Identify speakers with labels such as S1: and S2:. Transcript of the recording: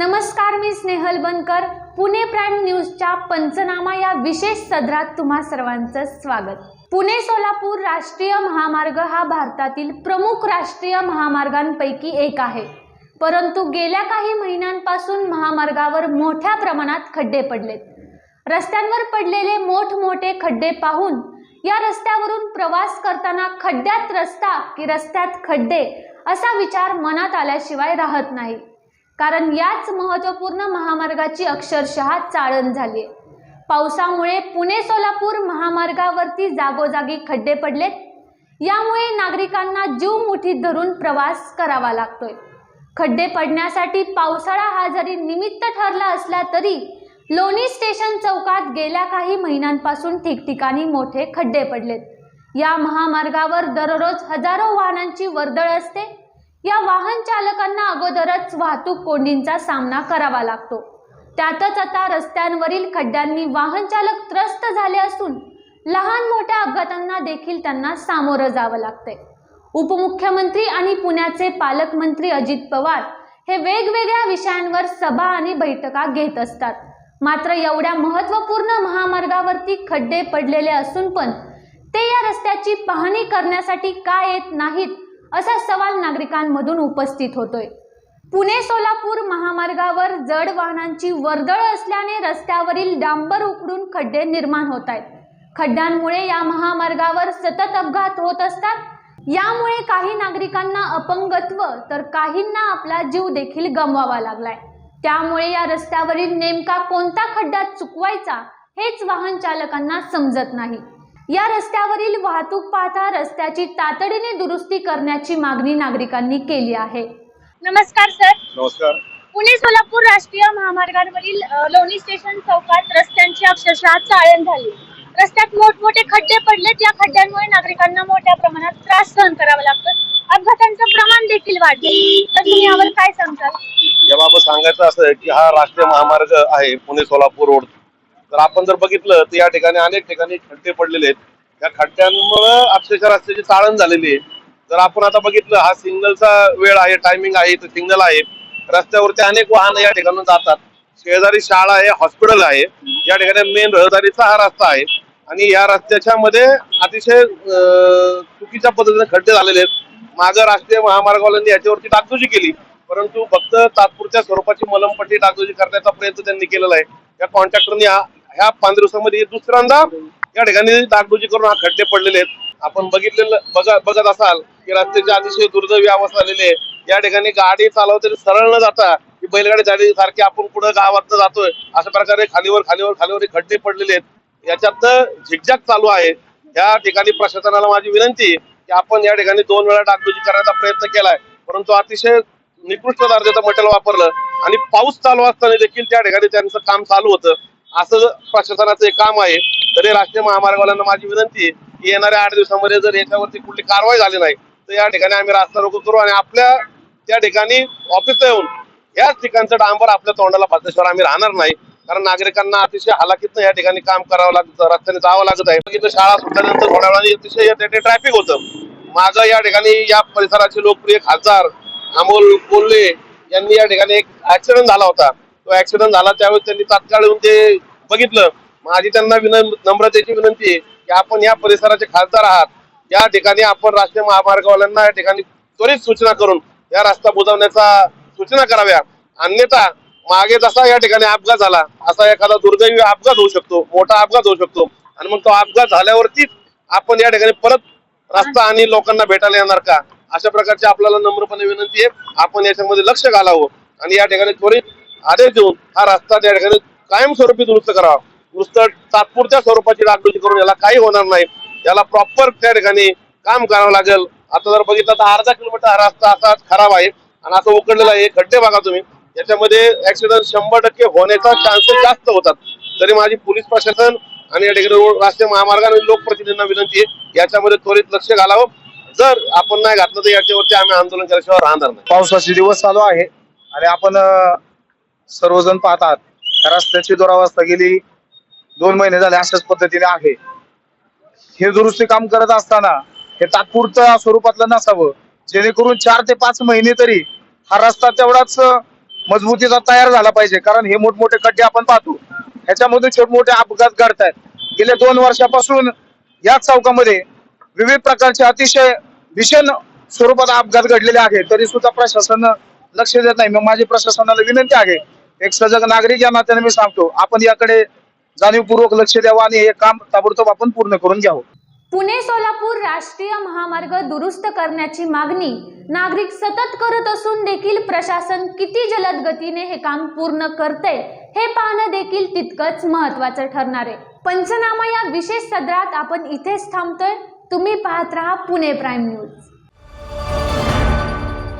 S1: नमस्कार मी स्नेहल बनकर. पुणे प्राईम न्यूजच्या पंचनामा या विशेष सदरात तुम्हा सर्वांचं स्वागत. पुणे सोलापूर राष्ट्रीय महामार्ग हा भारतातील प्रमुख राष्ट्रीय महामार्गांपैकी एक आहे. परंतु गेल्या काही महिन्यांपासून महामार्गावर मोठ्या प्रमाणात खड्डे पडलेत. रस्त्यांवर पडलेले मोठमोठे खड्डे पाहून या रस्त्यावरून प्रवास करताना खड्ड्यात रस्ता की रस्त्यात खड्डे असा विचार मनात आल्याशिवाय राहत नाही. कारण याच महत्त्वपूर्ण महामार्गाची अक्षरशः चाळण झाली पावसामुळे पुणे सोलापूर महामार्गावरती जागोजागी खड्डे पडलेत. यामुळे नागरिकांना जीव मुठीत धरून प्रवास करावा लागतोय. खड्डे पडण्यासाठी पावसाळा हा जरी निमित्त ठरला असला तरी लोणी स्टेशन चौकात गेल्या काही महिन्यांपासून ठिकठिकाणी मोठे खड्डे पडलेत. या महामार्गावर दररोज हजारो वाहनांची वर्दळ असते. या वाहन चालकांना अगोदरच वाहतूक कोंडींचा सामना करावा लागतो. त्यातच आता रस्त्यांवरील खड्ड्यांनी वाहन चालक त्रस्त झाले असून लहान मोठ्या अपघातांना देखील त्यांना सामोरं जावं लागतंय. उपमुख्यमंत्री आणि पुण्याचे पालकमंत्री अजित पवार हे वेगवेगळ्या विषयांवर सभा आणि बैठका घेत असतात. मात्र एवढ्या महत्त्वपूर्ण महामार्गावरती खड्डे पडलेले असून पण ते या रस्त्याची पाहणी करण्यासाठी का येत नाहीत असा सवाल नागरिकांमधून उपस्थित होतोय. पुणे सोलापूर महामार्गावर जड वाहनांची वर्दळ असल्याने रस्त्यावरील डांबर उकडून खड्डे निर्माण होत आहेत खड्ड्यांमुळे या महामार्गावर सतत अपघात होत असतात. यामुळे काही नागरिकांना अपंगत्व तर काहींना आपला जीव देखील गमवावा लागलाय. त्यामुळे या रस्त्यावरील नेमका कोणता खड्डा चुकवायचा हेच वाहन चालकांना समजत नाही. या रस्त्यावरील वाहतूक पाहता रस्त्याची तातडीने दुरुस्ती करण्याची मागणी नागरिकांनी केली आहे.
S2: नमस्कार सर.
S3: नमस्कार.
S2: पुणे सोलापूर राष्ट्रीय महामार्गावरील लोणी स्टेशन चौकात रस्त्यांची अक्षरशः चाळण झाली. रस्त्यात मोठमोठे खड्डे पडलेत. या खड्ड्यांमुळे नागरिकांना मोठ्या प्रमाणात त्रास सहन करावा लागतो. अपघातांचं प्रमाण देखील वाढले. तर तुम्ही यावर काय सांगताल?
S3: याबाबत सांगायचं असं आहे की हा राष्ट्रीय महामार्ग आहे पुणे सोलापूर रोड. तर आपण जर बघितलं तर या ठिकाणी अनेक ठिकाणी खड्डे पडलेले आहेत. या खड्ड्यांमुळे अक्षरशः रस्त्याची चाळण झालेली आहे. जर आपण आता बघितलं हा सिग्नलचा वेळ आहे टायमिंग आहे तर सिग्नल आहे. रस्त्यावरती अनेक वाहन या ठिकाणून जातात. शेजारी शाळा आहे हॉस्पिटल आहे. या ठिकाणी मेन रहदारीचा हा रस्ता आहे. आणि या रस्त्याच्या मध्ये अतिशय चुकीच्या पद्धतीने खड्डे झालेले आहेत. मागं राष्ट्रीय महामार्गवाल्यांनी याच्यावरती डागडुजी केली. परंतु फक्त तात्पुरत्या स्वरूपाची मलमपट्टी डागडुजी करण्याचा प्रयत्न त्यांनी केलेला आहे. या कॉन्ट्रॅक्टरने ह्या पाच दिवसामध्ये दुसऱ्यांदा या ठिकाणी डागडुजी करून हा खड्डे पडलेले आहेत. आपण बघितलेलं बघा बघत असाल की रस्त्याची अतिशय दुर्दैवी अवस्था झालेली आहे. या ठिकाणी गाडी चालवते सरळ न जाता ही बैलगाडी झाली सारखी आपण कुठं गावात जातोय. अशा प्रकारे खालीवर खालीवर खालीवर खड्डे पडलेले आहेत. याच्यात झिकझॅक चालू आहे. या ठिकाणी प्रशासनाला माझी विनंती की आपण या ठिकाणी दोन वेळा डागडुजी करण्याचा प्रयत्न केलाय. परंतु अतिशय निकृष्ट दर्जाचं मटेरियल वापरलं आणि पाऊस चालू असताना देखील त्या ठिकाणी त्यांचं काम चालू होतं. असं प्रशासनाचं एक काम आहे तरी राष्ट्रीय महामार्गवाल्यांना माझी विनंती आहे की येणाऱ्या आठ दिवसामध्ये जर याच्यावरती कुठली कारवाई झाली नाही तर या ठिकाणी आम्ही रास्ता रोको करू आणि आपल्या त्या ठिकाणी ऑफिसला येऊन याच ठिकाणचं डांबर आपल्या तोंडाला फासल्याशिवाय आम्ही राहणार नाही. कारण नागरिकांना अतिशय हालाकीतनं या ठिकाणी काम करावं लागतं रस्त्याने जावं लागत आहे. शाळा सुटल्यानंतर थोड्या वेळाने अतिशय ट्रॅफिक होतं. माझं या ठिकाणी या परिसराचे लोकप्रिय खासदार अमोल कोल्हे यांनी या ठिकाणी एक ऍक्सिडेंट झाला होता. तो ऍक्सिडेंट झाला त्यावेळेस त्यांनी तात्काळ येऊन ते बघितलं. माझी त्यांना विनं नम्रतेची विनंती आहे की आपण या परिसराचे खासदार आहात. या ठिकाणी आपण राष्ट्रीय महामार्गवाल्यांना या ठिकाणी त्वरित सूचना करून या रस्ता बुजवण्याचा सूचना कराव्या. अन्यथा मागे जसा या ठिकाणी अपघात झाला असा एखादा दुर्दैवी अपघात होऊ शकतो मोठा अपघात होऊ शकतो. आणि मग तो अपघात झाल्यावरतीच आपण या ठिकाणी परत रस्ता आणि लोकांना भेटायला येणार का? अशा प्रकारची आपल्याला नम्रपणे विनंती आहे. आपण याच्यामध्ये लक्ष घालावं आणि या ठिकाणी त्वरित आदेश देऊन हा रस्ता त्या ठिकाणी कायमस्वरूपी दुरुस्त करावा. नुसतं तात्पुरत्या स्वरूपाची डागडुजी करून याला काही होणार नाही. याला प्रॉपर त्या ठिकाणी काम करावं लागेल. आता जर बघितलं तर अर्धा किलोमीटर हा रस्ता असा खराब आहे. आणि असं उकडलेला आहे खड्डे बघा तुम्ही. याच्यामध्ये ऍक्सिडेंट शंभर टक्के होण्याचा चान्सेस जास्त होतात. तरी माझी पोलीस प्रशासन आणि या ठिकाणी रोड राष्ट्रीय महामार्ग आणि लोकप्रतिनिधींना विनंती आहे याच्यामध्ये त्वरित लक्ष घालावं. जर आपण नाही घातलं तर याच्यावरती आम्ही आंदोलन केल्याशिवाय राहणार नाही.
S4: पावसाचे दिवस चालू आहे. आणि आपण सर्वजण पाहतात. रस्त्याची दुरावस्था गेली दोन महिने झाले अशाच पद्धतीने आहे. हे दुरुस्ती काम करत असताना हे तात्पुरतं स्वरूपातलं नसावं. जेणेकरून चार ते पाच महिने तरी हा रस्ता तेवढाच मजबूतीचा तयार झाला पाहिजे. कारण हे मोठमोठे खड्डे आपण पाहतो. ह्याच्यामधून छोट मोठे अपघात घडतायत. गेल्या दोन वर्षापासून याच चौकामध्ये विविध प्रकारचे अतिशय भीषण स्वरूपात अपघात घडलेले आहेत. तरी सुद्धा प्रशासन लक्ष देत नाही. मग माझी प्रशासनाला विनंती आहे एक सजग नागरिक या नात्याने मी सांगतो आपण याकडे जाणीवपूर्वक लक्ष द्यावं आणि हे काम ताबडतोब आपण पूर्ण करून घ्यावं.
S1: पुणे सोलापूर राष्ट्रीय महामार्ग दुरुस्त करण्याची मागणी नागरिक सतत करत असून देखील प्रशासन किती जलद गतीने हे काम पूर्ण करते हे पाहणं देखील तितकंच महत्वाचं ठरणार आहे. पंचनामा या विशेष सदरात आपण इथेच थांबतोय. तुम्ही पाहत राहा पुणे प्राईम न्यूज.